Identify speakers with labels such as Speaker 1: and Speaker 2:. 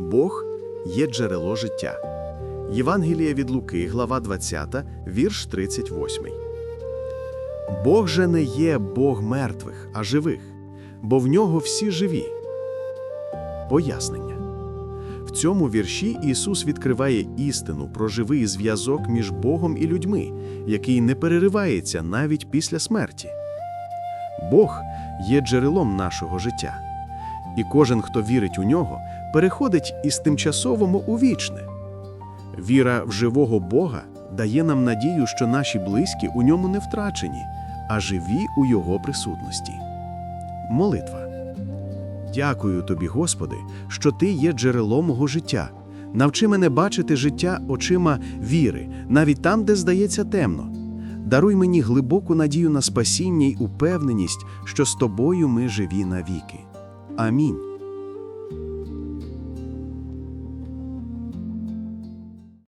Speaker 1: Бог є джерело життя. Євангелія від Луки, глава 20, вірш 38. Бог же не є Бог мертвих, а живих, бо в нього всі живі. Пояснення. В цьому вірші Ісус відкриває істину про живий зв'язок між Богом і людьми, який не переривається навіть після смерті. Бог є джерелом нашого життя, і кожен, хто вірить у нього, переходить із тимчасового у вічне. Віра в живого Бога дає нам надію, що наші близькі у ньому не втрачені, а живі у Його присутності. Молитва. Дякую тобі, Господи, що ти є джерелом мого життя. Навчи мене бачити життя очима віри, навіть там, де здається темно. Даруй мені глибоку надію на спасіння й упевненість, що з тобою ми живі навіки. Амінь.